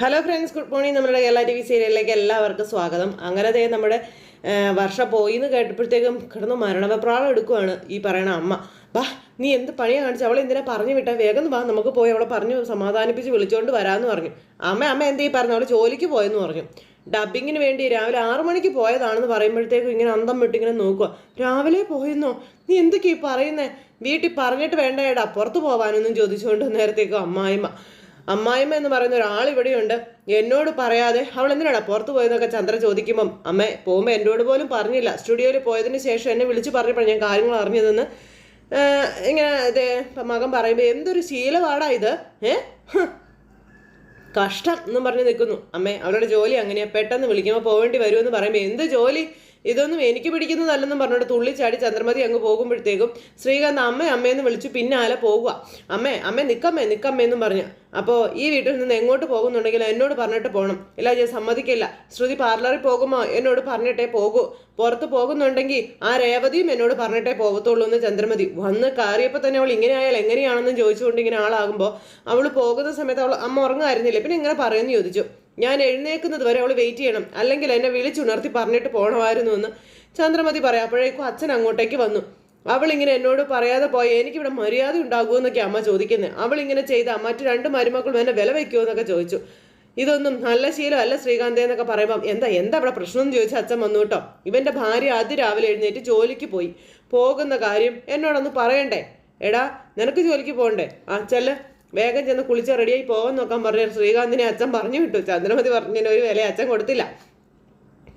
Hello friends good morning നമ്മുടെ Kerala T V സീരിയലിലേക്ക് എല്ലാവർക്കും സ്വാഗതം. അങ്ങനെ ദേ നമ്മുടെ വർഷ പോയി എന്ന് കേട്ടപ്പോഴത്തേക്കും കിടന്ന് മരണപ്രാളം എടുക്കുവാണ് ഈ പറയണ അമ്മ. വാ നീ എന്ത് പണിയാ കാണിച്ചു? അവളെ എന്തിനാ പറഞ്ഞു വിട്ടാ? വേഗം വാ നമുക്ക് പോയി അവളെ പറഞ്ഞു സമാധാനിപ്പിച്ച് വിളിച്ചുകൊണ്ട് വരാമെന്ന് പറഞ്ഞു. അമ്മ അമ്മ എന്തേ പറഞ്ഞു? അവൾ ജോലിക്ക് പോയെന്ന് പറഞ്ഞു. ഡബിങ്ങിന് വേണ്ടി രാവിലെ ആറു മണിക്ക് പോയതാണെന്ന് പറയുമ്പോഴത്തേക്കും ഇങ്ങനെ അന്തം വിട്ട് ഇങ്ങനെ നോക്കുക രാവിലെ പോയെന്നോ? നീ എന്തൊക്കെയാ പറയുന്നേ? വീട്ടിൽ പറഞ്ഞിട്ട് വേണ്ടേടാ പുറത്ത് പോകാനൊന്നും ചോദിച്ചുകൊണ്ട് നേരത്തേക്കും അമ്മായിമ്മ. അമ്മായിമ്മ എന്ന് പറയുന്ന ഒരാൾ ഇവിടെയുണ്ട്. എന്നോട് പറയാതെ അവൾ എന്തിനാണ് പുറത്ത് പോയെന്നൊക്കെ ചന്ദ്ര ചോദിക്കുമ്പം അമ്മ പോകുമ്പോൾ എന്നോട് പോലും പറഞ്ഞില്ല. സ്റ്റുഡിയോയിൽ പോയതിന് ശേഷം എന്നെ വിളിച്ച് പറഞ്ഞപ്പോൾ ഞാൻ കാര്യങ്ങൾ അറിഞ്ഞതെന്ന്. ഇങ്ങനെ ഇത് മകൻ പറയുമ്പോൾ എന്തൊരു ശീലമാടാ ഇത് ഏ? കഷ്ടം എന്നും പറഞ്ഞ് നിൽക്കുന്നു. അമ്മേ അവരുടെ ജോലി അങ്ങനെയാ. പെട്ടെന്ന് വിളിക്കുമ്പോൾ പോകേണ്ടി വരുമെന്ന് പറയുമ്പോൾ എന്ത് ജോലി? ഇതൊന്നും എനിക്ക് പിടിക്കുന്നതല്ലെന്നും പറഞ്ഞിട്ട് തുള്ളിച്ചാടി ചന്ദ്രമതി അങ്ങ് പോകുമ്പോഴത്തേക്കും ശ്രീകാന്ത് അമ്മ അമ്മയെന്ന് വിളിച്ചു പിന്നാലെ പോകുക അമ്മേ അമ്മ നിക്കമ്മേ നിക്കമ്മേ എന്നും പറഞ്ഞു. അപ്പോൾ ഈ വീട്ടിൽ നിന്ന് എങ്ങോട്ട് പോകുന്നുണ്ടെങ്കിൽ എന്നോട് പറഞ്ഞിട്ട് പോകണം ഇല്ല ഞാൻ സമ്മതിക്കില്ല. ശ്രുതി പാർലറിൽ പോകുമോ? എന്നോട് പറഞ്ഞിട്ടേ പോകൂ. പുറത്ത് പോകുന്നുണ്ടെങ്കിൽ ആ രേവതിയും എന്നോട് പറഞ്ഞിട്ടേ പോകത്തുള്ളൂ എന്ന് ചന്ദ്രമതി. വന്ന് കയറിയപ്പോൾ തന്നെ അവൾ ഇങ്ങനെ ആയാൽ എങ്ങനെയാണെന്ന് ചോദിച്ചുകൊണ്ട് ഇങ്ങനെ ആളാകുമ്പോൾ അവൾ പോകുന്ന സമയത്ത് അവൾ അമ്മ ഉറങ്ങായിരുന്നില്ല? പിന്നെ എങ്ങനെ പറയുമെന്ന് ചോദിച്ചു. ഞാൻ എഴുന്നേക്കുന്നത് വരെ അവൾ വെയിറ്റ് ചെയ്യണം. അല്ലെങ്കിൽ എന്നെ വിളിച്ചുണർത്തി പറഞ്ഞിട്ട് പോകണമായിരുന്നു എന്ന് ചന്ദ്രമതി പറയാം. അപ്പോഴേക്കും അച്ഛൻ അങ്ങോട്ടേക്ക് വന്നു. അവൾ ഇങ്ങനെ എന്നോട് പറയാതെ പോയ എനിക്കിവിടെ മര്യാദ ഉണ്ടാകുമെന്നൊക്കെ അമ്മ ചോദിക്കുന്നത് അവൾ ഇങ്ങനെ ചെയ്ത മറ്റു രണ്ട് മരുമക്കളും എന്നെ വില വയ്ക്കുമോ എന്നൊക്കെ ചോദിച്ചു. ഇതൊന്നും നല്ല ശീലമല്ല ശ്രീകാന്തേ എന്നൊക്കെ പറയുമ്പം എന്താ എന്താ ഇവിടെ പ്രശ്നം? എന്ന് ചോദിച്ചാൽ അച്ഛൻ വന്നു കേട്ടോ. ഇവന്റെ ഭാര്യ അതിരാവിലെ എഴുന്നേറ്റ് ജോലിക്ക് പോയി. പോകുന്ന കാര്യം എന്നോടൊന്ന് പറയണ്ടേ? എടാ നിനക്ക് ജോലിക്ക് പോകണ്ടേ ആ ചെല്ല്. വേഗം ചെന്ന് കുളിച്ച് റെഡിയായി പോകാൻ നോക്കാൻ പറഞ്ഞു ശ്രീകാന്തിനെ അച്ഛൻ പറഞ്ഞു വിട്ടു. ചന്ദ്രമതി പറഞ്ഞതിന് ഒരു വില അച്ഛൻ കൊടുത്തില്ല.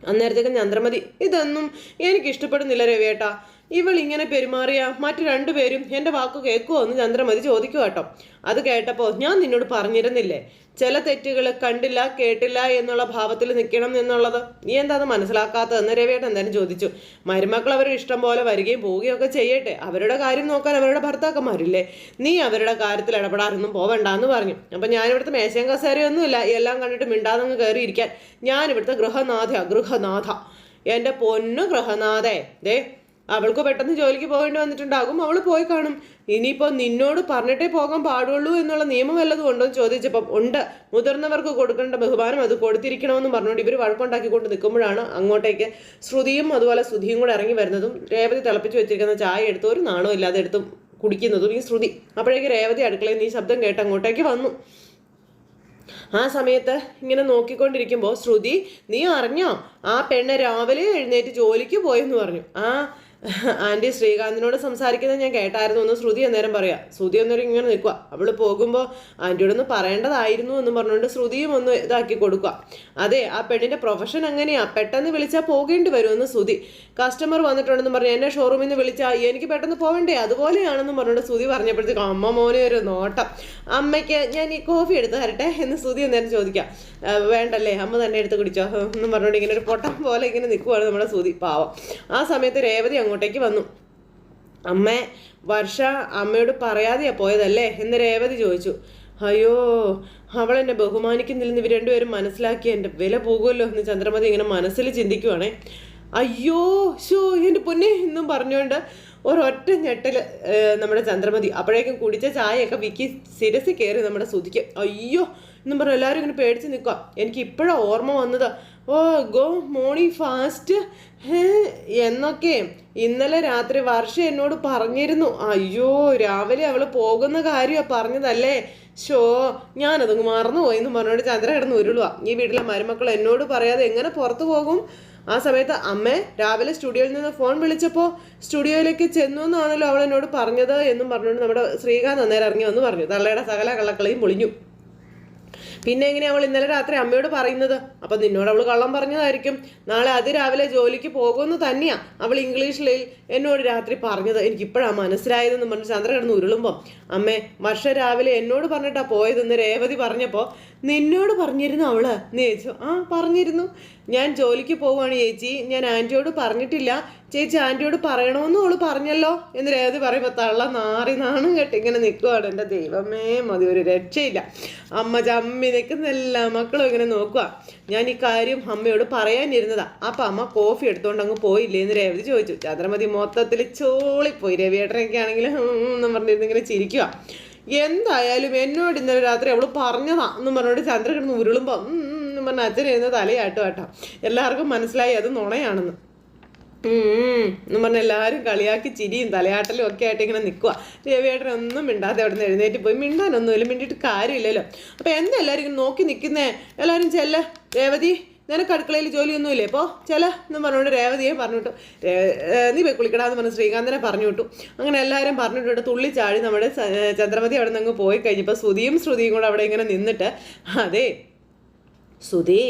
അന്നേരത്തേക്കും ചന്ദ്രമതി ഇതൊന്നും എനിക്ക് ഇഷ്ടപ്പെടുന്നില്ല രവിയേട്ടാ. ഇവൾ ഇങ്ങനെ പെരുമാറിയ മറ്റു രണ്ടുപേരും എന്റെ വാക്ക് കേൾക്കുമോ എന്ന് ചന്ദ്രമതി ചോദിക്കുക കേട്ടോ. അത് കേട്ടപ്പോൾ ഞാൻ നിന്നോട് പറഞ്ഞിരുന്നില്ലേ? ചില തെറ്റുകൾ കണ്ടില്ല കേട്ടില്ല എന്നുള്ള ഭാവത്തിൽ നിൽക്കണം എന്നുള്ളത്. നീ എന്താ അത് മനസ്സിലാക്കാത്തതെന്ന് രവിയേട്ടൻ എന്തായാലും ചോദിച്ചു. മരുമക്കൾ അവരുടെ ഇഷ്ടം പോലെ വരികയും പോവുകയും ഒക്കെ ചെയ്യട്ടെ. അവരുടെ കാര്യം നോക്കാൻ അവരുടെ ഭർത്താക്കന്മാരില്ലേ? നീ അവരുടെ കാര്യത്തിൽ ഇടപെടാറൊന്നും പോവണ്ട എന്ന് പറഞ്ഞു. അപ്പം ഞാനിവിടുത്തെ മേശയും കസേരയൊന്നുമില്ല എല്ലാം കണ്ടിട്ട് മിണ്ടാതങ്ങ് കയറിയിരിക്കാൻ. ഞാനിവിടുത്തെ ഗൃഹനാഥ ഗൃഹനാഥ. എന്റെ പൊന്നു ഗൃഹനാഥേ. ദേ അവൾക്ക് പെട്ടെന്ന് ജോലിക്ക് പോകേണ്ടി വന്നിട്ടുണ്ടാകും. അവൾ പോയി കാണും. ഇനിയിപ്പോൾ നിന്നോട് പറഞ്ഞിട്ടേ പോകാൻ പാടുള്ളൂ എന്നുള്ള നിയമം വല്ലതും ഉണ്ടോ എന്ന് ചോദിച്ചപ്പം ഉണ്ട്. മുതിർന്നവർക്ക് കൊടുക്കേണ്ട ബഹുമാനം അത് കൊടുത്തിരിക്കണമെന്ന് പറഞ്ഞുകൊണ്ട് ഇവർ വഴക്കുണ്ടാക്കിക്കൊണ്ട് നിൽക്കുമ്പോഴാണ് അങ്ങോട്ടേക്ക് ശ്രുതിയും അതുപോലെ ശ്രുതിയും കൂടെ ഇറങ്ങി വരുന്നതും രേവതി തിളപ്പിച്ച് വെച്ചിരിക്കുന്ന ചായ എടുത്ത് ഒരു നാണോ ഇല്ലാതെ എടുത്തും കുടിക്കുന്നതും ഈ ശ്രുതി. അപ്പോഴേക്ക് രേവതി അടുക്കളയിൽ ഈ ശബ്ദം കേട്ട് അങ്ങോട്ടേക്ക് വന്നു. ആ സമയത്ത് ഇങ്ങനെ നോക്കിക്കൊണ്ടിരിക്കുമ്പോൾ ശ്രുതി നീ അറിഞ്ഞോ? ആ പെണ്ണ് രാവിലെ എഴുന്നേറ്റ് ജോലിക്ക് പോയെന്ന് പറഞ്ഞു. ആ ആന്റി ശ്രീകാന്തിനോട് സംസാരിക്കുന്നത് ഞാൻ കേട്ടായിരുന്നു. എന്ന് ശ്രുതി അന്നേരം പറയാം ശ്രുതി അന്നേരം ഇങ്ങനെ നിൽക്കുക അവൾ പോകുമ്പോൾ ആന്റിയോടൊന്ന് പറയേണ്ടതായിരുന്നു എന്ന് പറഞ്ഞുകൊണ്ട് ശ്രുതിയും ഒന്ന് ഇതാക്കി കൊടുക്കുക അതെ ആ പെണ്ണിന്റെ പ്രൊഫഷൻ അങ്ങനെയാ. പെട്ടെന്ന് വിളിച്ചാൽ പോകേണ്ടി വരുമെന്ന് ശ്രുതി. കസ്റ്റമർ വന്നിട്ടുണ്ടെന്ന് പറഞ്ഞു എന്നെ ഷോറൂമിൽ നിന്ന് വിളിച്ചാൽ എനിക്ക് പെട്ടെന്ന് പോകണ്ടേ അതുപോലെയാണെന്ന് പറഞ്ഞുകൊണ്ട് ശ്രുതി പറഞ്ഞപ്പോഴത്തേക്കും അമ്മ മോനെ ഒരു നോട്ടം. അമ്മയ്ക്ക് ഞാൻ ഈ കോഫി എടുത്ത് തരട്ടെ? എന്ന് ശ്രുതി അന്നേരം ചോദിക്കാം. വേണ്ടല്ലേ? അമ്മ തന്നെ എടുത്ത് കുടിച്ചോ. എന്ന് പറഞ്ഞുകൊണ്ട് ഇങ്ങനെ ഒരു പൊട്ടം പോലെ ഇങ്ങനെ നിൽക്കുവാണ് നമ്മുടെ ശ്രുതി. പാവം. ആ സമയത്ത് രേവതി അങ്ങോട്ടേക്ക് വന്നു. അമ്മ വർഷ അമ്മയോട് പറയാതെയാ പോയതല്ലേ? എന്ന് രേവതി ചോദിച്ചു. അയ്യോ അവൾ എന്നെ ബഹുമാനിക്കുന്നില്ലെന്ന് ഇവർ രണ്ടുപേരും മനസ്സിലാക്കി എന്റെ വില പോകുമല്ലോ എന്ന് ചന്ദ്രമതി ഇങ്ങനെ മനസ്സിൽ ചിന്തിക്കുവാണേ. അയ്യോ ഷോ എന്റെ പൊന്നെ എന്നും പറഞ്ഞുകൊണ്ട് ഒരൊറ്റ ഞെട്ടൽ ഏഹ്, നമ്മുടെ ചന്ദ്രമതി. അപ്പോഴേക്കും കുടിച്ച ചായയൊക്കെ വിക്കി ശിരസിൽ കയറി നമ്മുടെ സുധിക്ക് അയ്യോ എന്നും പറഞ്ഞു എല്ലാവരും ഇങ്ങനെ പേടിച്ച് നിൽക്കുക എനിക്ക് ഇപ്പോഴാണ് ഓർമ്മ വന്നത്. Oh go morning fast. എന്നൊക്കെ. ഇന്നലെ രാത്രി വർഷ എന്നോട് പറഞ്ഞിരുന്നു. അയ്യോ രാവിലെ അവൾ പോകുന്ന കാര്യമാണ് പറഞ്ഞതല്ലേ. ഷോ ഞാനതങ്ങ് മറന്നുപോയി എന്ന് പറഞ്ഞുകൊണ്ട് ചന്ദ്ര കിടന്ന് ഉരുളുക ഈ വീട്ടിലെ മരുമക്കൾ എന്നോട് പറയാതെ എങ്ങനെ പുറത്തു പോകും? ആ സമയത്ത് അമ്മ രാവിലെ സ്റ്റുഡിയോയിൽ നിന്ന് ഫോൺ വിളിച്ചപ്പോൾ സ്റ്റുഡിയോയിലേക്ക് ചെന്നു എന്നാണല്ലോ അവൾ എന്നോട് പറഞ്ഞത് എന്നും പറഞ്ഞുകൊണ്ട് നമ്മുടെ ശ്രീകാന്ത് അന്നേരം ഇറങ്ങി വന്ന് പറഞ്ഞു. തള്ളയുടെ സകല കള്ളക്കളയും പൊളിഞ്ഞു. പിന്നെ എങ്ങനെയാ അവൾ ഇന്നലെ രാത്രി അമ്മയോട് പറയുന്നത്? അപ്പൊ നിന്നോട് അവൾ കള്ളം പറഞ്ഞതായിരിക്കും. നാളെ അതിരാവിലെ ജോലിക്ക് പോകുമെന്ന് തന്നെയാ അവൾ ഇംഗ്ലീഷിൽ എന്നോട് രാത്രി പറഞ്ഞത്. എനിക്ക് ഇപ്പോഴാ മനസ്സിലായതെന്ന് പറഞ്ഞ് ചന്ദ്ര കിടന്ന് ഉരുളുമ്പം അമ്മേ വർഷ രാവിലെ എന്നോട് പറഞ്ഞിട്ടാ പോയതെന്ന് രേവതി പറഞ്ഞപ്പോൾ നിന്നോട് പറഞ്ഞിരുന്നു അവൾ. നീ ചോദിച്ചു ആ പറഞ്ഞിരുന്നു. ഞാൻ ജോലിക്ക് പോവുകയാണ് ചേച്ചി. ഞാൻ ആന്റിയോട് പറഞ്ഞിട്ടില്ല. ചേച്ചി ആന്റിയോട് പറയണമെന്ന് അവൾ പറഞ്ഞല്ലോ എന്ന് രേവതി പറയുമ്പോൾ തള്ള നാറി നാണും കെട്ടി ഇങ്ങനെ നിൽക്കുവാണ് എന്റെ ദൈവമേ മതി ഒരു രക്ഷയില്ല. അമ്മ ചമ്മി നിൽക്കുന്ന എല്ലാ മക്കളും ഇങ്ങനെ നോക്കുക ഞാൻ ഈ കാര്യം അമ്മയോട് പറയാനിരുന്നതാ. അപ്പം അമ്മ കോഫി എടുത്തുകൊണ്ട് അങ്ങ് പോയില്ലേ എന്ന് രേവതി ചോദിച്ചു. ചന്ദ്രമതി മൊത്തത്തിൽ ചോളിപ്പോയി. രവിയേട്ടനൊക്കെ ആണെങ്കിൽ എന്നും പറഞ്ഞിരുന്ന് ഇങ്ങനെ ചിരിക്കുക എന്തായാലും എന്നോട് ഇന്നലെ രാത്രി അവൾ പറഞ്ഞതാ എന്നും പറഞ്ഞോട്ട് ചന്ദ്ര കിടന്ന് ഉരുളുമ്പോ പറഞ്ഞ അച്ഛൻ ഇരുന്ന് തലയാട്ടും കേട്ടോ എല്ലാവർക്കും മനസ്സിലായി അത് നുണയാണെന്ന്. ഉം. എന്നും പറഞ്ഞ എല്ലാവരും കളിയാക്കി ചിരിയും തലയാട്ടലും ഒക്കെ ആയിട്ട് ഇങ്ങനെ നിൽക്കുക രവിയേട്ടൻ ഒന്നും മിണ്ടാതെ അവിടെ നിന്ന് എഴുന്നേറ്റ് പോയി. മിണ്ടാനൊന്നുമില്ല മിണ്ടിയിട്ട് കാര്യമില്ലല്ലോ. അപ്പോൾ എന്താ എല്ലാവരും ഇങ്ങനെ നോക്കി നിൽക്കുന്നേ എല്ലാവരും ചെല്ല. രേവതി നിനക്ക് അടുക്കളയിൽ ജോലിയൊന്നുമില്ലേ? ഇപ്പോൾ ചില എന്നും പറഞ്ഞുകൊണ്ട് രേവതിയെ പറഞ്ഞു വിട്ടു രേ- ഏ, നീ പോയി കുളിക്കടാന്ന് പറഞ്ഞ് ശ്രീകാന്തനെ പറഞ്ഞു വിട്ടു അങ്ങനെ എല്ലാവരും പറഞ്ഞിട്ട് തുള്ളി ചാടി നമ്മുടെ ചന്ദ്രമതി അവിടെ നിന്ന് അങ്ങ് പോയി കഴിഞ്ഞപ്പോൾ ശ്രുതിയും ശ്രുതിയും കൂടെ അവിടെ ഇങ്ങനെ നിന്നിട്ട് അതെ സുധി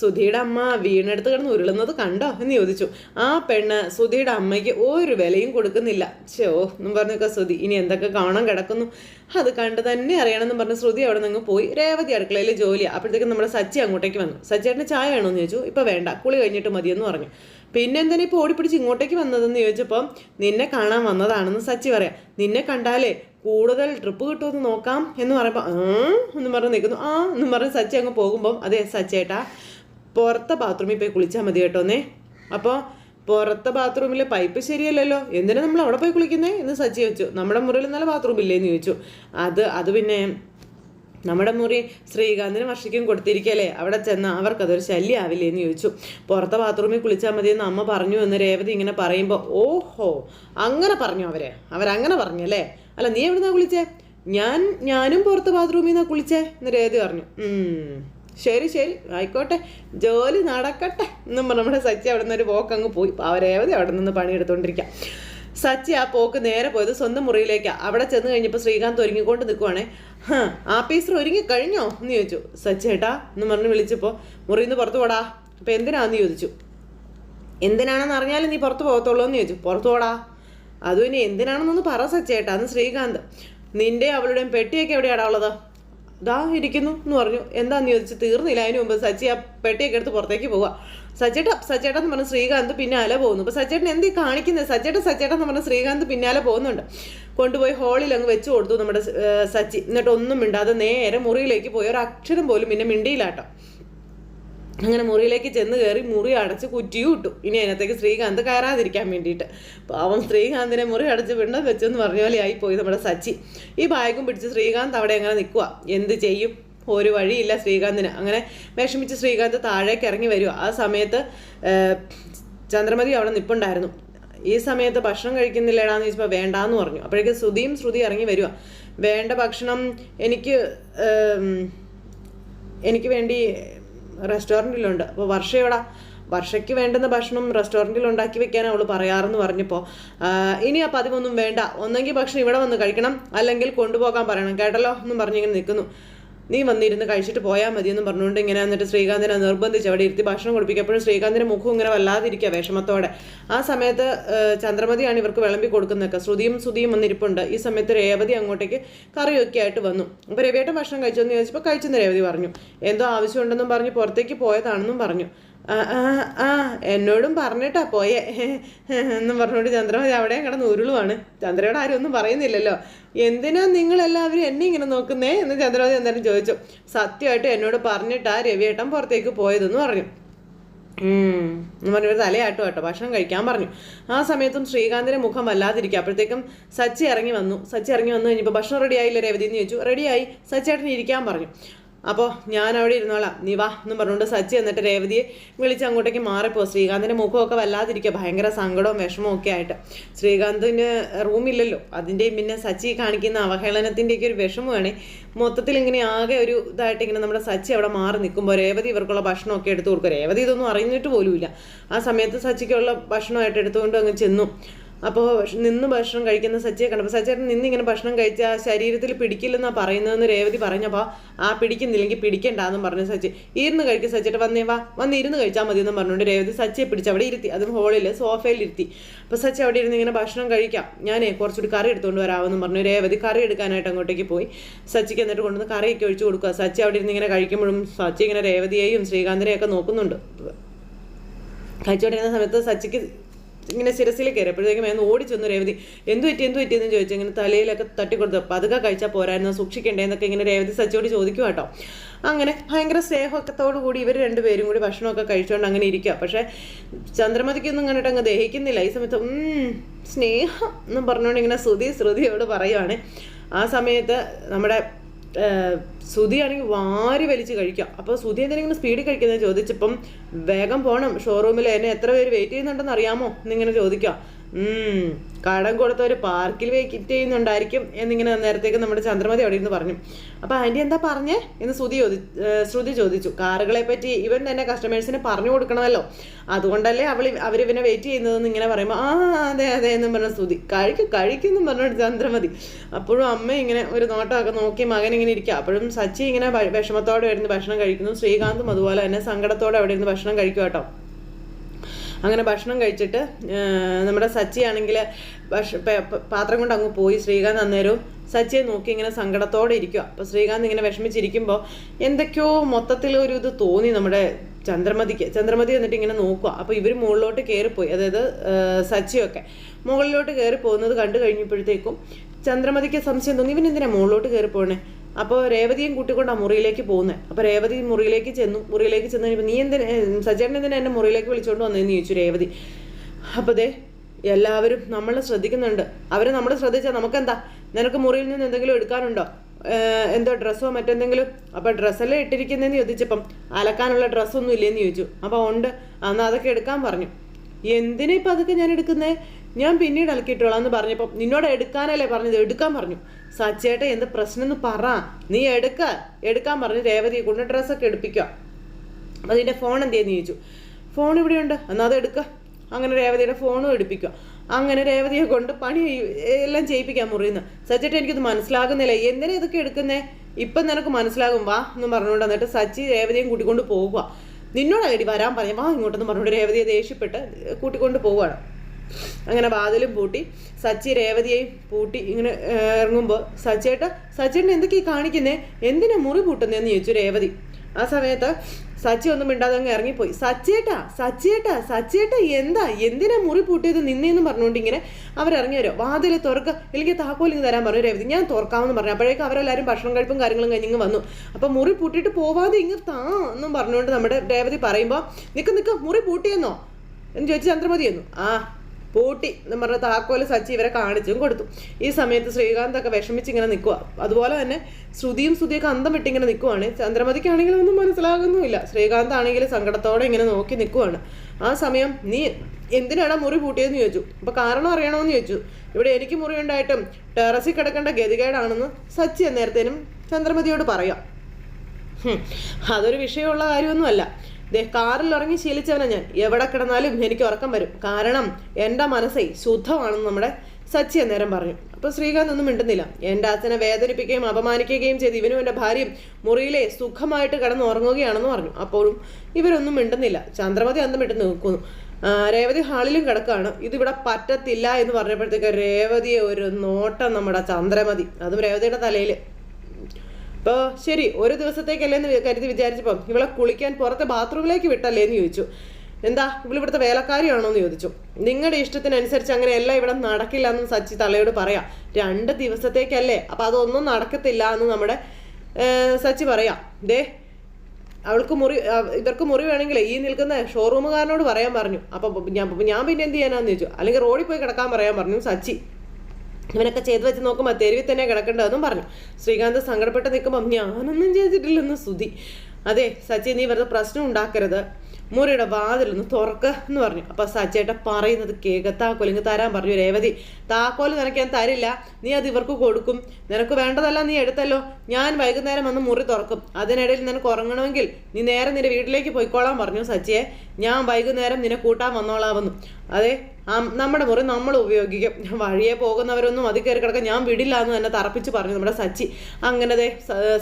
സുധിയുടെ അമ്മ വീണെടുത്ത് കിടന്ന് ഉരുളുന്നത് കണ്ടോ എന്ന് ചോദിച്ചു. ആ പെണ്ണ് സുധിയുടെ അമ്മയ്ക്ക് ഒരു വിലയും കൊടുക്കുന്നില്ല. ചോ എന്നും പറഞ്ഞൊക്കെ സുധി. ഇനി എന്തൊക്കെ കാണാൻ കിടക്കുന്നു? അത് കണ്ട് തന്നെ അറിയണമെന്ന് പറഞ്ഞ് ശ്രുതി അവിടെ നിന്ന് പോയി. രേവതി അടുക്കളയിൽ ജോലിയാണ് അപ്പോഴത്തേക്കും നമ്മുടെ സച്ചി അങ്ങോട്ടേക്ക് വന്നു. സച്ചിയേട്ടന് ചായ വേണമെന്ന് ചോദിച്ചു. ഇപ്പം വേണ്ട കുളി കഴിഞ്ഞിട്ട് മതിയെന്ന് പറഞ്ഞു. പിന്നെ എന്തിനാ ഇപ്പോൾ ഓടിപ്പിടിച്ച് ഇങ്ങോട്ടേക്ക് വന്നതെന്ന് ചോദിച്ചപ്പം നിന്നെ കാണാൻ വന്നതാണെന്ന് സച്ചി പറയാം. നിന്നെ കണ്ടാലേ കൂടുതൽ ട്രിപ്പ് കിട്ടുമെന്ന് നോക്കാം എന്ന് പറയുമ്പോൾ എന്ന് പറഞ്ഞ് നിൽക്കുന്നു ആ എന്ന് പറഞ്ഞ് സച്ചി അങ്ങ് പോകുമ്പം അതെ സച്ചേട്ടാ പുറത്തെ ബാത്റൂമിൽ പോയി കുളിച്ചാൽ മതി കേട്ടോന്നേ അപ്പോൾ പുറത്തെ ബാത്റൂമിലെ പൈപ്പ് ശരിയല്ലല്ലോ. എന്തിനാ നമ്മൾ അവിടെ പോയി കുളിക്കുന്നേ എന്ന് സച്ചി ചോദിച്ചു. നമ്മുടെ മുറിയിൽ നല്ല ബാത്റൂം ഇല്ലേന്ന് ചോദിച്ചു. അത് അത് പിന്നെ നമ്മുടെ മുറി ശ്രീകാന്തിന് വർഷിക്കും കൊടുത്തിരിക്കല്ലേ. അവിടെ ചെന്ന് അവർക്കതൊരു ശല്യമാവില്ലേ എന്ന് ചോദിച്ചു. പുറത്തെ ബാത്റൂമിൽ കുളിച്ചാൽ മതിയെന്ന് അമ്മ പറഞ്ഞു എന്ന് രേവതി ഇങ്ങനെ പറയുമ്പോൾ ഓഹോ അങ്ങനെ പറഞ്ഞു അവരെ? അവരങ്ങനെ പറഞ്ഞല്ലേ? അല്ല നീ എവിടുന്നാ കുളിച്ചേ? ഞാൻ ഞാനും പുറത്ത് ബാത്റൂമിൽ നിന്നാ കുളിച്ചേ എന്ന് രേതി പറഞ്ഞു. "ഉം, ശരി ശരി ആയിക്കോട്ടെ ജോലി നടക്കട്ടെ എന്നും പറഞ്ഞു നമ്മുടെ സച്ചി അവിടെ നിന്ന് ഒരു പോക്ക് അങ്ങ് പോയി. ആ രേവതി അവിടെ നിന്ന് പണിയെടുത്തോണ്ടിരിക്കാം. സച്ചി ആ പോക്ക് നേരെ പോയത് സ്വന്തം മുറിയിലേക്കാണ് അവിടെ ചെന്ന് കഴിഞ്ഞപ്പോൾ ശ്രീകാന്ത് ഒരുങ്ങിക്കൊണ്ട് നിൽക്കുവാണേ ഹാ ആപ്പീസർ ഒരുങ്ങി കഴിഞ്ഞോ എന്ന് ചോദിച്ചു. സച്ചി ഏട്ടാ എന്ന് പറഞ്ഞ് വിളിച്ചപ്പോൾ മുറിയിൽ നിന്ന് പുറത്തു പോടാ. അപ്പം എന്തിനാന്ന് ചോദിച്ചു. എന്തിനാണെന്ന് അറിഞ്ഞാലും നീ പുറത്ത് പോകത്തുള്ളൂ എന്ന് ചോദിച്ചു. പുറത്തു പോടാ. അതും ഇനി എന്തിനാണെന്നൊന്ന് പറ സച്ചേട്ടാ. അന്ന് ശ്രീകാന്ത്. നിന്റെ അവളുടെയും പെട്ടിയൊക്കെ എവിടെയാടാ ഉള്ളത്? ദാ ഇരിക്കുന്നു എന്ന് പറഞ്ഞു. എന്താന്ന് ചോദിച്ച് തീർന്നില്ല. അതിന് മുമ്പ് സച്ചി ആ പെട്ടിയൊക്കെ എടുത്ത് പുറത്തേക്ക് പോവുക സച്ചേട്ട സച്ചേട്ടൻ പറഞ്ഞ ശ്രീകാന്ത് പിന്നാലെ പോകുന്നു. അപ്പോൾ സച്ചേട്ടൻ എന്ത് കാണിക്കുന്നത് സച്ചേട്ടൻ സച്ചേട്ടൻ പറഞ്ഞ ശ്രീകാന്ത് പിന്നാലെ പോകുന്നുണ്ട്. കൊണ്ടുപോയി ഹോളിൽ അങ്ങ് വെച്ച് കൊടുത്തു നമ്മുടെ സച്ചി. എന്നിട്ട് ഒന്നും മിണ്ടാതെ നേരെ മുറിയിലേക്ക് പോയി. ഒരു അക്ഷരം പോലും പിന്നെ മിണ്ടിയില്ലാട്ടോ അങ്ങനെ മുറിയിലേക്ക് ചെന്ന് കയറി മുറി അടച്ച് കുറ്റിയും ഇട്ടു. ഇനി അതിനകത്തേക്ക് ശ്രീകാന്ത് കയറാതിരിക്കാൻ വേണ്ടിയിട്ട്. പാവം ശ്രീകാന്തിനെ മുറി അടച്ച് പിണ്ടം വെച്ചെന്ന് പറഞ്ഞ പോലെ ആയിപ്പോയി നമ്മുടെ സച്ചി. ഈ ബാഗും പിടിച്ച് ശ്രീകാന്ത് അവിടെ അങ്ങനെ നിൽക്കുക എന്ത് ചെയ്യും? ഒരു വഴിയില്ല ശ്രീകാന്തിന്. അങ്ങനെ വിഷമിച്ച് ശ്രീകാന്ത് താഴേക്ക് ഇറങ്ങി വരിക. ആ സമയത്ത് ചന്ദ്രമതി അവിടെ നിൽപ്പുണ്ടായിരുന്നു ഈ സമയത്ത് ഭക്ഷണം കഴിക്കുന്നില്ലേടാന്ന് ചോദിച്ചപ്പോൾ വേണ്ടാന്ന് പറഞ്ഞു. അപ്പോഴേക്ക് ശ്രുതിയും ശ്രുതി ഇറങ്ങി വരിക. വേണ്ട ഭക്ഷണം എനിക്ക് എനിക്ക് വേണ്ടി റെസ്റ്റോറന്റിലുണ്ട് അപ്പോൾ വർഷയോടാ വർഷയ്ക്ക് വേണ്ടുന്ന ഭക്ഷണം റെസ്റ്റോറന്റിൽ ഉണ്ടാക്കി വെക്കാൻ അവൾ പറയാറെന്ന് പറഞ്ഞപ്പോൾ ഇനി ആ പതിവൊന്നും വേണ്ട. ഒന്നെങ്കിൽ ഭക്ഷണം ഇവിടെ വന്ന് കഴിക്കണം. അല്ലെങ്കിൽ കൊണ്ടുപോകാൻ പറയണം. കേട്ടല്ലോ? എന്നും പറഞ്ഞിങ്ങനെ നിൽക്കുന്നു. നീ വന്നിരുന്ന് കഴിച്ചിട്ട് പോയാൽ മതി എന്ന് പറഞ്ഞുകൊണ്ട് ഇങ്ങനെ എന്നിട്ട് ശ്രീകാന്തിനെ നിർബന്ധിച്ച് അവിടെ ഇരുത്തി ഭക്ഷണം കൊടുപ്പിക്കപ്പോഴും ശ്രീകാന്തിന്റെ മുഖം ഇങ്ങനെ വല്ലാതിരിക്കുക വിഷമത്തോടെ. ആ സമയത്ത് ചന്ദ്രമതിയാണ് ഇവർക്ക് വിളമ്പി കൊടുക്കുന്നതൊക്കെ. ശ്രുതിയും ശ്രുതിയും വന്നിരിപ്പുണ്ട്. ഈ സമയത്ത് രേവതി അങ്ങോട്ടേക്ക് കറിയൊക്കെ ആയിട്ട് വന്നു. അപ്പോൾ രവിയേട്ടൻ ഭക്ഷണം കഴിച്ചോന്ന് ചോദിച്ചപ്പോൾ കഴിച്ചെന്ന് രേവതി പറഞ്ഞു. എന്തോ ആവശ്യമുണ്ടെന്നും പറഞ്ഞ് പുറത്തേക്ക് പോയതാണെന്നും പറഞ്ഞു. ആ ആ എന്നോടും പറഞ്ഞിട്ടാ പോയേ. എന്നും പറഞ്ഞുകൊണ്ട് ചന്ദ്രമതി അവിടെ കിടന്ന് ഉരുളുവാണ് ചന്ദ്രയോട് ആരും ഒന്നും പറയുന്നില്ലല്ലോ. എന്തിനാ നിങ്ങളെല്ലാവരും എന്നെ ഇങ്ങനെ നോക്കുന്നേ? എന്ന് ചന്ദ്രമതി എന്തായാലും ചോദിച്ചു. സത്യമായിട്ട് എന്നോട് പറഞ്ഞിട്ടാ രവിയേട്ടൻ പുറത്തേക്ക് പോയതെന്ന് പറഞ്ഞു. എന്ന് പറഞ്ഞൊരു തലയാട്ടോ കേട്ടോ ഭക്ഷണം കഴിക്കാൻ പറഞ്ഞു. ആ സമയത്തും ശ്രീകാന്തിന്റെ മുഖം വല്ലാതിരിക്കുക. അപ്പോഴത്തേക്കും സച്ചി ഇറങ്ങി വന്നു. സച്ചി ഇറങ്ങി വന്നു കഴിഞ്ഞപ്പോൾ ഭക്ഷണം റെഡി ആയില്ല രവതി എന്ന് ചോദിച്ചു. റെഡിയായി സച്ചേട്ടൻ ഇരിക്കാൻ പറഞ്ഞു. അപ്പോൾ ഞാൻ അവിടെ ഇരുന്നോളാം. നീ വാ എന്നും പറഞ്ഞുകൊണ്ട് സച്ചി എന്നിട്ട് രേവതിയെ വിളിച്ച് അങ്ങോട്ടേക്ക് മാറിപ്പോ ശ്രീകാന്തിന്റെ മുഖമൊക്കെ വല്ലാതിരിക്കുക. ഭയങ്കര സങ്കടവും വിഷമവും ഒക്കെ ആയിട്ട്. ശ്രീകാന്തിന് റൂമില്ലല്ലോ അതിന്റെയും പിന്നെ സച്ചി കാണിക്കുന്ന അവഹേളനത്തിന്റെയൊക്കെ ഒരു വിഷമമാണ് മൊത്തത്തിൽ ഇങ്ങനെ ആകെ ഒരു ഇതായിട്ട് ഇങ്ങനെ നമ്മുടെ സച്ചി അവിടെ മാറി നിൽക്കുമ്പോൾ രേവതി ഇവർക്കുള്ള ഭക്ഷണമൊക്കെ എടുത്തു കൊടുക്കും. രേവതി ഇതൊന്നും അറിഞ്ഞിട്ട് പോലുമില്ല. ആ സമയത്ത് സച്ചിക്കുള്ള ഭക്ഷണമായിട്ട് എടുത്തുകൊണ്ട് അങ്ങ് ചെന്നു. അപ്പോൾ നിന്ന് ഭക്ഷണം കഴിക്കുന്ന സച്ചിയെ കണ്ടപ്പോൾ സച്ചേട്ടൻ നിന്ന് ഇങ്ങനെ ഭക്ഷണം കഴിച്ചാൽ ശരീരത്തിൽ പിടിക്കില്ലെന്നാണ് പറയുന്നതെന്ന് രേവതി പറഞ്ഞപ്പോൾ ആ പിടിക്കുന്നില്ലെങ്കിൽ പിടിക്കണ്ടെന്നും പറഞ്ഞു സച്ചി. ഇരുന്ന് കഴിക്കും സച്ചേട്ടൻ വന്നേ വാ. വന്ന് ഇരുന്ന് കഴിച്ചാൽ മതി പറഞ്ഞുകൊണ്ട് രേവതി സച്ചിയെ പിടിച്ച് അവിടെ ഇരുത്തി. അതും ഹോളിൽ സോഫയിൽ ഇരുത്തി. അപ്പോൾ സച്ചി അവിടെ ഇരുന്ന് ഇങ്ങനെ ഭക്ഷണം കഴിക്കാം. ഞാനേ കുറച്ചുകൂടി കറി എടുത്തുകൊണ്ട് വരാമെന്നും പറഞ്ഞു. രേവതി കറി എടുക്കാനായിട്ട് അങ്ങോട്ടേക്ക് പോയി. സച്ചിക്ക് എന്നിട്ട് കൊണ്ടുവന്ന് കറിയൊക്കെ ഒഴിച്ചു കൊടുക്കുക. സച്ചി അവിടെ ഇരുന്ന് ഇങ്ങനെ കഴിക്കുമ്പോഴും സച്ചി ഇങ്ങനെ രേവതിയെയും ശ്രീകാന്തിനെയൊക്കെ നോക്കുന്നുണ്ട്. കഴിച്ചുകൊണ്ടിരുന്ന സമയത്ത് സച്ചിക്ക് ഇങ്ങനെ ശിരസിൽ കയറിയപ്പോഴത്തേക്കും ഞാൻ ഓടി ചെന്നു രേവതി എന്തു പറ്റി എന്തു പറ്റിയെന്ന് ചോദിച്ചു. ഇങ്ങനെ തലയിലൊക്കെ തട്ടിക്കൊടുത്ത് പതുക്കെ കഴിച്ചാൽ പോരായിരുന്നു സൂക്ഷിക്കേണ്ടേ എന്നൊക്കെ ഇങ്ങനെ രേവതി സച്ചോട് ചോദിക്കും കേട്ടോ. അങ്ങനെ ഭയങ്കര സ്നേഹത്തോടു കൂടി ഇവർ രണ്ടുപേരും കൂടി ഭക്ഷണമൊക്കെ കഴിച്ചുകൊണ്ട് അങ്ങനെ ഇരിക്കുക പക്ഷേ ചന്ദ്രമതിക്കൊന്നും കണ്ടിട്ട് അങ്ങ് ദഹിക്കുന്നില്ല. ഈ സമയത്ത് സ്നേഹം എന്ന് പറഞ്ഞുകൊണ്ട് ഇങ്ങനെ ശ്രുതി ശ്രുതിയോട് പറയുവാണ്. ആ സമയത്ത് നമ്മുടെ ശ്രുതിയാണെങ്കിൽ വാരി വലിച്ച് കഴിക്കാം. അപ്പോൾ ശ്രുതി എന്തെങ്കിലും സ്പീഡിൽ കഴിക്കുന്നത് ചോദിച്ചപ്പം വേഗം പോകണം ഷോറൂമിൽ എന്നെ എത്ര പേര് വെയിറ്റ് ചെയ്യുന്നുണ്ടെന്ന് അറിയാമോ? എന്നിങ്ങനെ ചോദിക്കാം. കടം ഒരു പാർക്കിൽ വെയിറ്റ് ചെയ്യുന്നുണ്ടായിരിക്കും എന്നിങ്ങനെ നേരത്തേക്ക് നമ്മുടെ ചന്ദ്രമതി അവിടെ ഇരുന്ന് പറഞ്ഞു. അപ്പോൾ ആന്റി എന്താ പറഞ്ഞേ? എന്ന് ശ്രുതി ചോദി ശ്രുതി ചോദിച്ചു. കാറുകളെ പറ്റി ഇവൻ തന്നെ കസ്റ്റമേഴ്സിന് പറഞ്ഞു കൊടുക്കണമല്ലോ. അതുകൊണ്ടല്ലേ അവൾ അവരിവനെ വെയിറ്റ് ചെയ്യുന്നതെന്ന് ഇങ്ങനെ പറയുമ്പോൾ ആ അതെ അതെ എന്നും പറഞ്ഞ ശ്രുതി. കഴിക്കും കഴിക്കുമെന്നും പറഞ്ഞു ചന്ദ്രമതി. അപ്പോഴും അമ്മ ഇങ്ങനെ ഒരു നോട്ടമൊക്കെ നോക്കി മകൻ ഇങ്ങനെ ഇരിക്കുക അപ്പോഴും സച്ചി ഇങ്ങനെ വിഷമത്തോടെ ഇരുന്ന് ഭക്ഷണം കഴിക്കുന്നു. ശ്രീകാന്തും അതുപോലെ തന്നെ സങ്കടത്തോടെ അവിടെ ഇരുന്ന് ഭക്ഷണം കഴിക്കും കേട്ടോ അങ്ങനെ ഭക്ഷണം കഴിച്ചിട്ട് നമ്മുടെ സച്ചിയാണെങ്കിൽ ഭക്ഷ പാത്രം കൊണ്ട് അങ്ങ് പോയി. ശ്രീകാന്ത് അന്നേരവും സച്ചിയെ നോക്കി ഇങ്ങനെ സങ്കടത്തോടെ ഇരിക്കുക അപ്പോൾ ശ്രീകാന്ത് ഇങ്ങനെ വിഷമിച്ചിരിക്കുമ്പോൾ എന്തൊക്കെയോ മൊത്തത്തിൽ ഒരു ഇത് തോന്നി നമ്മുടെ ചന്ദ്രമതിക്ക്. ചന്ദ്രമതി എന്നിട്ട് ഇങ്ങനെ നോക്കുക അപ്പോൾ ഇവർ മുകളിലോട്ട് കയറിപ്പോയി അതായത് സച്ചിയൊക്കെ മുകളിലോട്ട് കയറി പോകുന്നത് കണ്ടു കഴിഞ്ഞപ്പോഴത്തേക്കും ചന്ദ്രമതിക്ക് സംശയം തോന്നി. ഇവൻ എന്തിനാണ് മുകളിലോട്ട് കയറി പോകണേ അപ്പോൾ രേവതിയും കൂട്ടിക്കൊണ്ട് ആ മുറിയിലേക്ക് പോകുന്നത് അപ്പോൾ രേവതി മുറിയിലേക്ക് ചെന്നു. മുറിയിലേക്ക് ചെന്ന് കഴിഞ്ഞപ്പോൾ നീ എന്തിനാ സജേട്ടൻ എന്തിനാ എന്നെ മുറിയിലേക്ക് വിളിച്ചുകൊണ്ട് വന്നതെന്ന് ചോദിച്ചു രേവതി. അപ്പോൾ ദേ എല്ലാവരും നമ്മൾ ശ്രദ്ധിക്കുന്നുണ്ട്. അവരെ നമ്മൾ ശ്രദ്ധിച്ചാൽ നമുക്കെന്താ? നിനക്ക് മുറിയിൽ നിന്ന് എന്തെങ്കിലും എടുക്കാനുണ്ടോ? എന്തോ ഡ്രസ്സോ മറ്റെന്തെങ്കിലും? അപ്പോൾ ഡ്രസ്സല്ലേ ഇട്ടിരിക്കുന്നതെന്ന് ചോദിച്ചപ്പം അലക്കാനുള്ള ഡ്രസ്സൊന്നും ഇല്ലേന്ന് ചോദിച്ചു. അപ്പോൾ ഉണ്ട്. എന്നാൽ അതൊക്കെ എടുക്കാൻ പറഞ്ഞു. എന്തിനാ ഇപ്പം അതൊക്കെ ഞാൻ എടുക്കുന്നേ? ഞാൻ പിന്നീട് അലക്കിയിട്ടോളാം എന്ന് പറഞ്ഞപ്പോൾ നിന്നോട് എടുക്കാനല്ലേ പറഞ്ഞത്? എടുക്കാൻ പറഞ്ഞു. സച്ചേട്ട എന്ത് പ്രശ്നം എന്ന് പറ. നീ എടുക്ക. എടുക്കാൻ പറഞ്ഞു രേവതി കൊണ്ട് ഡ്രസ്സൊക്കെ എടുപ്പിക്കുക. അതിന്റെ ഫോൺ എന്തെന്ന് ചോദിച്ചു? ഫോൺ ഇവിടെയുണ്ട്. എന്നാൽ അത് എടുക്കുക അങ്ങനെ രേവതിയുടെ ഫോണും എടുപ്പിക്കുക. അങ്ങനെ രേവതിയെ കൊണ്ട് പണി എല്ലാം ചെയ്യിപ്പിക്കാൻ മുറിയുന്നു. സച്ചേട്ട എനിക്കത് മനസ്സിലാകുന്നില്ല. എന്തിനാ ഇതൊക്കെ എടുക്കുന്നേ? ഇപ്പം നിനക്ക് മനസ്സിലാകും. വാ എന്ന് പറഞ്ഞുകൊണ്ട് എന്നിട്ട് സച്ചി രേവതിയും കൂട്ടിക്കൊണ്ട് പോവുക. നിന്നോടല്ലടി വരാൻ പറഞ്ഞു വാ ഇങ്ങോട്ടെന്ന് പറഞ്ഞുകൊണ്ട് രേവതിയെ ദേഷ്യപ്പെട്ട് കൂട്ടിക്കൊണ്ട് പോവുകയാണ്. അങ്ങനെ വാതിലും പൂട്ടി. സച്ചി രേവതിയെയും പൂട്ടി ഇങ്ങനെ ഇറങ്ങുമ്പോൾ സച്ചേട്ട സച്ചേട്ടൻ എന്തൊക്കെയാ കാണിക്കുന്നേ? എന്തിനാ മുറി പൂട്ടുന്നതെന്ന് ചോദിച്ചു രേവതി. ആ സമയത്ത് സച്ചി ഒന്നും മിണ്ടാതെ അങ്ങ് ഇറങ്ങിപ്പോയി. സച്ചേട്ടാ സച്ചേട്ടാ സച്ചേട്ടാ എന്താ? എന്തിനാ മുറി പൂട്ടിയത് നിന്നേന്ന് പറഞ്ഞുകൊണ്ട് ഇങ്ങനെ അവരിറങ്ങി വരും. വാതിൽ തുറക്ക എനിക്ക് താക്കോലിങ്ങ് തരാൻ പറഞ്ഞു രേവതി. ഞാൻ തുറക്കാമെന്ന് പറഞ്ഞു. അപ്പോഴേക്കും അവരെല്ലാവരും ഭക്ഷണം കഴിപ്പും കാര്യങ്ങളും കഴിഞ്ഞ് വന്നു. അപ്പം മുറി പൂട്ടിയിട്ട് പോവാതെ ഇങ്ങ് താ എന്നും പറഞ്ഞുകൊണ്ട് നമ്മുടെ രേവതി പറയുമ്പോൾ നിൽക്ക് നിൽക്ക് മുറി പൂട്ടിയെന്നോ? എന്ന് ചോദിച്ചു ചന്ദ്രമതി എന്നു ആ പൂട്ടി എന്ന് പറഞ്ഞ താക്കോൽ സച്ചി ഇവരെ കാണിച്ചും കൊടുത്തു. ഈ സമയത്ത് ശ്രീകാന്തൊക്കെ വിഷമിച്ച് ഇങ്ങനെ നിൽക്കുക അതുപോലെ തന്നെ ശ്രുതിയും ശ്രുതിയൊക്കെ അന്തം വിട്ടിങ്ങനെ നിൽക്കുവാണ് ചന്ദ്രമതിക്കാണെങ്കിലും ഒന്നും മനസ്സിലാകുന്നുമില്ല. ശ്രീകാന്ത് ആണെങ്കിൽ സങ്കടത്തോടെ ഇങ്ങനെ നോക്കി നിൽക്കുവാണ് ആ സമയം നീ എന്തിനാണ് മുറി പൂട്ടിയതെന്ന് ചോദിച്ചു. അപ്പോൾ കാരണം അറിയണമെന്ന് ചോദിച്ചു. ഇവിടെ എനിക്ക് മുറി ഉണ്ടായിട്ടും ടെറസിൽ കിടക്കേണ്ട ഗതികേടാണെന്ന് സച്ചി നേരത്തേനും ചന്ദ്രമതിയോട് പറയാം. അതൊരു വിഷയമുള്ള കാര്യമൊന്നുമല്ല. ദേ കാറിൽ ഉറങ്ങി ശീലിച്ചവനാ ഞാൻ. എവിടെ കിടന്നാലും എനിക്ക് ഉറക്കം വരും. കാരണം എന്റെ മനസ്സേ ശുദ്ധമാണെന്ന് നമ്മുടെ സച്ചി അന്നേരം പറഞ്ഞു. അപ്പോൾ ശ്രീകാന്ത് ഒന്നും മിണ്ടുന്നില്ല. എന്റെ അച്ഛനെ വേദനിപ്പിക്കുകയും അപമാനിക്കുകയും ചെയ്ത് ഇവനും എന്റെ ഭാര്യയും മുറിയിലെ സുഖമായിട്ട് കിടന്ന് ഉറങ്ങുകയാണെന്ന് പറഞ്ഞു. അപ്പോഴും ഇവരൊന്നും മിണ്ടുന്നില്ല. ചന്ദ്രമതി അന്ന് മിട്ട് നിൽക്കുന്നു. രേവതി ഹാളിലും കിടക്കുകയാണ്. ഇതിവിടെ പറ്റത്തില്ല എന്ന് പറഞ്ഞപ്പോഴത്തേക്ക് രേവതിയെ ഒരു നോട്ടം നമ്മുടെ ചന്ദ്രമതി. അതും രേവതിയുടെ തലയിൽ അപ്പോൾ ശരി ഒരു ദിവസത്തേക്കല്ലേ എന്ന് കരുതി വിചാരിച്ചപ്പം ഇവളെ കുളിക്കാൻ പുറത്തെ ബാത്റൂമിലേക്ക് വിട്ടല്ലേ എന്ന് ചോദിച്ചു. എന്താ ഇവളിവിടുത്തെ വേലക്കാരിയാണോ എന്ന് ചോദിച്ചു. നിങ്ങളുടെ ഇഷ്ടത്തിനനുസരിച്ച് അങ്ങനെ എല്ലാം ഇവിടെ നടക്കില്ല എന്ന് സച്ചി തലയോട് പറയാം. രണ്ട് ദിവസത്തേക്കല്ലേ അപ്പം അതൊന്നും നടക്കത്തില്ല എന്ന് നമ്മുടെ സച്ചി പറയാം. ദേ അവൾക്ക് മുറി ഇവർക്ക് മുറി വേണമെങ്കിൽ ഈ നിൽക്കുന്ന ഷോറൂമുകാരനോട് പറയാൻ പറഞ്ഞു. അപ്പം ഞാൻ ഞാൻ പിന്നെ എന്ത് ചെയ്യാനാന്ന് ചോദിച്ചു. അല്ലെങ്കിൽ റോഡിൽ പോയി കിടക്കാൻ പറയാൻ പറഞ്ഞു സച്ചി. ഇവനൊക്കെ ചെയ്തു വെച്ച് നോക്കുമ്പോൾ തെരുവിൽ തന്നെ കിടക്കേണ്ടതെന്നും പറഞ്ഞു. ശ്രീകാന്ത് സങ്കടപ്പെട്ട് നിൽക്കുമ്പം ഞാനൊന്നും ചെയ്തിട്ടില്ലെന്ന് സുതി അതെ സച്ചി നീ വെറുതെ പ്രശ്നം ഉണ്ടാക്കരുത്. മുറിയുടെ വാതിലൊന്ന് തുറക്ക എന്ന് പറഞ്ഞു. അപ്പൊ സച്ചേട്ട പറയുന്നത് കേക്ക് താക്കോൽ ഇങ്ങ് തരാൻ പറഞ്ഞു രേവതി. താക്കോൽ നിനക്ക് ഞാൻ തരില്ല. നീ അത് ഇവർക്ക് കൊടുക്കും. നിനക്ക് വേണ്ടതല്ല നീ എടുത്തല്ലോ. ഞാൻ വൈകുന്നേരം വന്ന് മുറി തുറക്കും. അതിനിടയിൽ നിനക്ക് ഉറങ്ങണമെങ്കിൽ നീ നേരെ നിന്റെ വീട്ടിലേക്ക് പോയിക്കോളാൻ പറഞ്ഞു സച്ചിയെ. ഞാൻ വൈകുന്നേരം നിന്നെ കൂട്ടാൻ വന്നോളാവുന്നു. അതെ നമ്മുടെ മുറി നമ്മൾ ഉപയോഗിക്കും. വഴിയെ പോകുന്നവരൊന്നും അത് കയറി കിടക്കാൻ ഞാൻ വിടില്ല എന്ന് തന്നെ തറപ്പിച്ച് പറഞ്ഞു നമ്മുടെ സച്ചി. അങ്ങനെ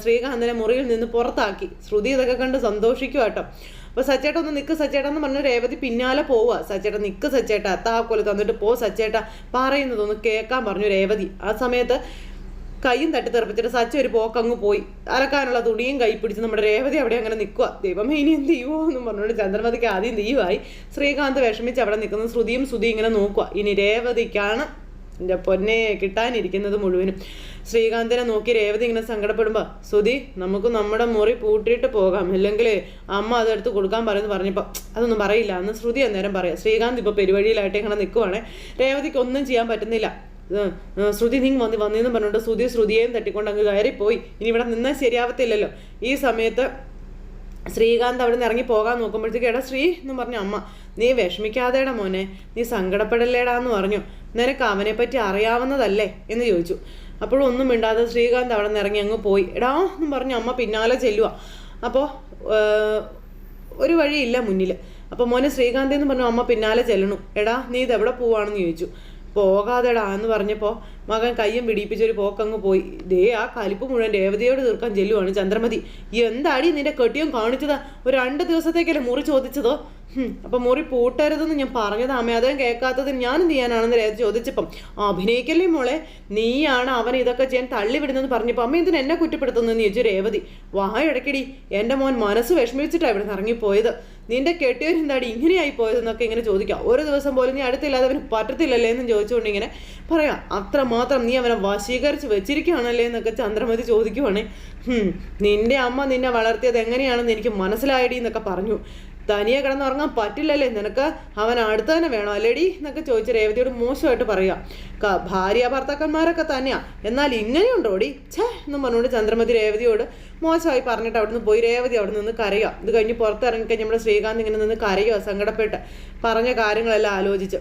ശ്രീകാന്തിനെ മുറിയിൽ നിന്ന് പുറത്താക്കി. ശ്രുതി ഇതൊക്കെ കണ്ട് സന്തോഷിക്കുക കേട്ടോ. അപ്പോൾ സച്ചേട്ട ഒന്ന് നിൽക്ക് സച്ചേട്ട എന്ന് പറഞ്ഞ് രേവതി പിന്നാലെ പോവുക സച്ചേട്ട നിൽക്ക് സച്ചേട്ട താക്കോൽ തന്നിട്ട് പോ സച്ചേട്ട പറയുന്നതൊന്ന് കേൾക്കാൻ പറഞ്ഞു രേവതി. ആ സമയത്ത് കൈയും തട്ടി തെറപ്പിച്ചിട്ട് സച്ച ഒരു പോക്കങ്ങ് പോയി. അലക്കാനുള്ള തുണിയും കൈ പിടിച്ച് നമ്മുടെ രേവതി അവിടെ അങ്ങനെ നിൽക്കുക ദൈവമേ ഇനി എന്ത് ചെയ്യുമോ എന്നും പറഞ്ഞുകൊണ്ട് ചന്ദ്രമതിക്ക് ആദ്യം ദൈവമായി ശ്രീകാന്ത് വിഷമിച്ച് അവിടെ നിൽക്കുന്ന. ശ്രുതിയും ശ്രുതി ഇങ്ങനെ നോക്കുക ഇനി രേവതിക്കാണ് എന്റെ പൊന്നെ കിട്ടാനിരിക്കുന്നത് മുഴുവനും. ശ്രീകാന്തിനെ നോക്കി രേവതി ഇങ്ങനെ സങ്കടപ്പെടുമ്പോൾ സുധി നമുക്ക് നമ്മുടെ മുറി പൂട്ടിയിട്ട് പോകാം. അല്ലെങ്കിൽ അമ്മ അതെടുത്ത് കൊടുക്കാൻ പറയുന്നു പറഞ്ഞപ്പോൾ അതൊന്നും പറയില്ല. അന്ന് ശ്രുതി അന്നേരം പറയാം ശ്രീകാന്ത് ഇപ്പോൾ പെരുവഴിയിലായിട്ട് ഇങ്ങനെ നിൽക്കുവാണേ രേവതിക്ക് ഒന്നും ചെയ്യാൻ പറ്റുന്നില്ല. ശ്രുതി നീ വന്ന് വന്നിന്ന് പറഞ്ഞുകൊണ്ട് ശ്രുതി ശ്രുതിയെയും തട്ടിക്കൊണ്ട് അങ്ങ് കയറിപ്പോയി. ഇനി ഇവിടെ നിന്നാൽ ശരിയാവത്തില്ലല്ലോ. ഈ സമയത്ത് ശ്രീകാന്ത് അവിടെ നിന്ന് ഇറങ്ങി പോകാൻ നോക്കുമ്പോഴത്തേക്ക് എടാ ശ്രീ എന്ന് പറഞ്ഞു അമ്മ നീ വിഷമിക്കാതെടാ മോനെ. നീ സങ്കടപ്പെടല്ലേടാ എന്ന് പറഞ്ഞു. നിനക്ക് അവനെ പറ്റി അറിയാവുന്നതല്ലേ? എന്ന് ചോദിച്ചു. അപ്പോഴൊന്നും മിണ്ടാതെ ശ്രീകാന്ത് അവിടെ നിന്ന് ഇറങ്ങി അങ്ങ് പോയി. എടാ എന്ന് പറഞ്ഞു അമ്മ പിന്നാലെ ചെല്ലുക അപ്പോൾ ഒരു വഴിയില്ല മുന്നിൽ അപ്പോൾ മോനെ ശ്രീകാന്ത് എന്ന് പറഞ്ഞു അമ്മ പിന്നാലെ ചെല്ലണു. എടാ നീ ഇതെവിടെ പോവാണെന്ന് ചോദിച്ചു. പോകാതെടാ എന്ന് പറഞ്ഞപ്പോൾ മകൻ കയ്യും പിടിപ്പിച്ചൊരു പോക്കങ്ങ് പോയി. ദേ ആ കലിപ്പ് മുഴുവൻ രേവതിയോട് തീർക്കാൻ ചെല്ലുവാണ് ചന്ദ്രമതി. എന്താടി നിന്റെ കെട്ടിയും കാണിച്ചതാ? ഒരു രണ്ട് ദിവസത്തേക്കല്ലേ മുറി ചോദിച്ചതോ? അപ്പൊ മുറി പൂട്ടരുതെന്ന് ഞാൻ പറഞ്ഞത് അമ്മ. അദ്ദേഹം കേൾക്കാത്തത് ഞാൻ എന്ത് ചെയ്യാനാണെന്ന് രേഖ ചോദിച്ചപ്പം അഭിനയിക്കല്ലേ മോളെ? നീയാണ് അവൻ ഇതൊക്കെ ചെയ്യാൻ തള്ളിവിടുന്നെന്ന് പറഞ്ഞപ്പോൾ അമ്മ ഇതിന് എന്നെ കുറ്റപ്പെടുത്തുന്നതെന്ന് ചോദിച്ചു രേവതി. വായടക്കടി എന്റെ മോൻ മനസ്സ് വിഷമിച്ചിട്ടാണ് ഇവിടെ ഇറങ്ങിപ്പോയത്. നിന്റെ കെട്ടിയവർ എന്താടി ഇങ്ങനെയായി പോയതെന്നൊക്കെ ഇങ്ങനെ ചോദിക്കാം. ഒരു ദിവസം പോലും നീ അടുത്തില്ലാതെ അവന് പറ്റത്തില്ലല്ലേ എന്നും ചോദിച്ചുകൊണ്ട് ഇങ്ങനെ പറയാം. അത്രമാത്രം നീ അവനെ വശീകരിച്ച് വെച്ചിരിക്കുകയാണല്ലേ എന്നൊക്കെ ചന്ദ്രമതി ചോദിക്കുവാണേ. നിന്റെ അമ്മ നിന്നെ വളർത്തിയത് എങ്ങനെയാണെന്ന് എനിക്ക് മനസ്സിലായടി എന്നൊക്കെ പറഞ്ഞു. തനിയെ കിടന്നുറങ്ങാൻ പറ്റില്ലല്ലേ? നിനക്ക് അവൻ അടുത്ത് തന്നെ വേണോ. അല്ലേടി? എന്നൊക്കെ ചോദിച്ച് രേവതിയോട് മോശമായിട്ട് പറയുക ഭാര്യ ഭർത്താക്കന്മാരൊക്കെ തന്നെയാ. എന്നാൽ ഇങ്ങനെയുണ്ടോടി? ഛേ എന്നും പറഞ്ഞുകൊണ്ട് ചന്ദ്രമതി രേവതിയോട് മോശമായി പറഞ്ഞിട്ട് അവിടുന്ന് പോയി രേവതി അവിടെ നിന്ന് കരയുക ഇത് കഴിഞ്ഞ് പുറത്തിറങ്ങിക്കഴിഞ്ഞ് നമ്മുടെ ശ്രീകാന്ത് ഇങ്ങനെ നിന്ന് കരയുക സങ്കടപ്പെട്ട് പറഞ്ഞ കാര്യങ്ങളെല്ലാം ആലോചിച്ച്.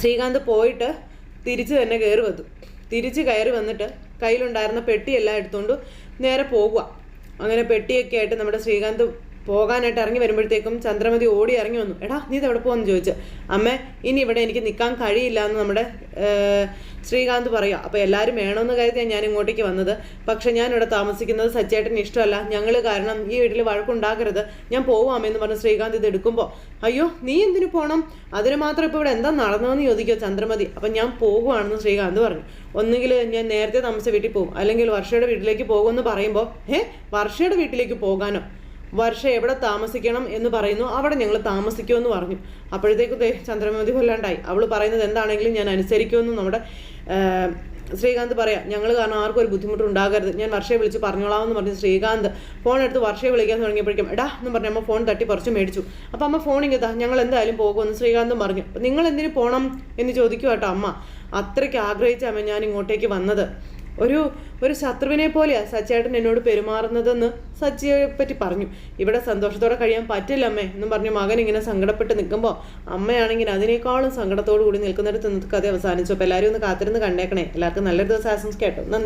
ശ്രീകാന്ത് പോയിട്ട് തിരിച്ച് തന്നെ കയറി വന്നു. തിരിച്ച് കയറി വന്നിട്ട് കയ്യിലുണ്ടായിരുന്ന പെട്ടിയെല്ലാം എടുത്തുകൊണ്ട് നേരെ പോകുക അങ്ങനെ പെട്ടിയൊക്കെ ആയിട്ട് നമ്മുടെ ശ്രീകാന്ത് പോകാനായിട്ട് ഇറങ്ങി വരുമ്പോഴത്തേക്കും ചന്ദ്രമതി ഓടി ഇറങ്ങി വന്നു. എടാ നീ ഇത് എവിടെ പോകുന്നു ചോദിച്ചു? അമ്മേ ഇനി ഇവിടെ എനിക്ക് നിൽക്കാൻ കഴിയില്ല എന്ന് നമ്മുടെ ശ്രീകാന്ത് പറയുക. അപ്പോൾ എല്ലാവരും വേണമെന്ന് കരുതിയാണ് ഞാൻ ഇങ്ങോട്ടേക്ക് വന്നത്. പക്ഷേ ഞാൻ താമസിക്കുന്നത് സച്ചേട്ടന് ഇഷ്ടമല്ല. ഞങ്ങൾ കാരണം ഈ വീട്ടിൽ വഴക്കുണ്ടാക്കരുത് ഞാൻ പോവാമെന്ന് പറഞ്ഞ് ശ്രീകാന്ത് ഇത് എടുക്കുമ്പോൾ അയ്യോ നീ എന്തിനു പോകണം അതിന് മാത്രം ഇപ്പോൾ ഇവിടെ എന്താ നടന്നതെന്ന് ചോദിക്കുക ചന്ദ്രമതി. അപ്പം ഞാൻ പോകുവാണെന്ന് ശ്രീകാന്ത് പറഞ്ഞു. ഒന്നുകിൽ ഞാൻ നേരത്തെ താമസിച്ച വീട്ടിൽ പോകും അല്ലെങ്കിൽ വർഷയുടെ വീട്ടിലേക്ക് പോകുമെന്ന് പറയുമ്പോൾ ഏ വർഷയുടെ വീട്ടിലേക്ക് പോകാനോ? വർഷ എവിടെ താമസിക്കണം എന്ന് പറയുന്നു അവിടെ ഞങ്ങൾ താമസിക്കുമെന്ന് പറഞ്ഞു. അപ്പോഴത്തേക്കും ചന്ദ്രമതി കൊല്ലാണ്ടായി. അവൾ പറയുന്നത് എന്താണെങ്കിലും ഞാൻ അനുസരിക്കുമെന്ന് നമ്മുടെ ശ്രീകാന്ത് പറയാം ഞങ്ങൾ കാരണം ആർക്കും ഒരു ബുദ്ധിമുട്ട് ഉണ്ടാകരുത്. ഞാൻ വർഷയെ വിളിച്ച് പറഞ്ഞോളാം എന്ന് പറഞ്ഞ് ശ്രീകാന്ത് ഫോൺ എടുത്ത് വർഷയെ വിളിക്കാൻ തുടങ്ങിയപ്പോഴേക്കും എടാ എന്ന് പറഞ്ഞ അമ്മ ഫോൺ തട്ടി പറിച്ച് മേടിച്ചു. അപ്പം അമ്മ ഫോൺ ഇങ്ങത്താ ഞങ്ങൾ എന്തായാലും പോകുമെന്ന് ശ്രീകാന്തും പറഞ്ഞു. നിങ്ങൾ എന്തിനു പോകണം എന്ന് ചോദിക്കും കേട്ടോ അമ്മ. അത്രയ്ക്ക് അമ്മ ഞാൻ ഇങ്ങോട്ടേക്ക് വന്നത്. ഒരു ഒരു ശത്രുവിനെ പോലെയാ സച്ചേട്ടൻ എന്നോട് പെരുമാറുന്നതെന്ന് സച്ചിയെ പറ്റി പറഞ്ഞു. ഇവിടെ സന്തോഷത്തോടെ കഴിയാൻ പറ്റില്ല അമ്മേ എന്നും പറഞ്ഞു മകൻ ഇങ്ങനെ സങ്കടപ്പെട്ട് നിൽക്കുമ്പോൾ അമ്മയാണെങ്കിൽ അതിനേക്കാളും സങ്കടത്തോടു കൂടി നിൽക്കുന്നിടത്ത് കഥ അവസാനിച്ചു. അപ്പോൾ എല്ലാവരും ഒന്ന് കാത്തിരുന്ന് കണ്ടേക്കണേ. എല്ലാവർക്കും നല്ലൊരു ദിവസം ആശംസിക്കട്ടോ നന്ദി.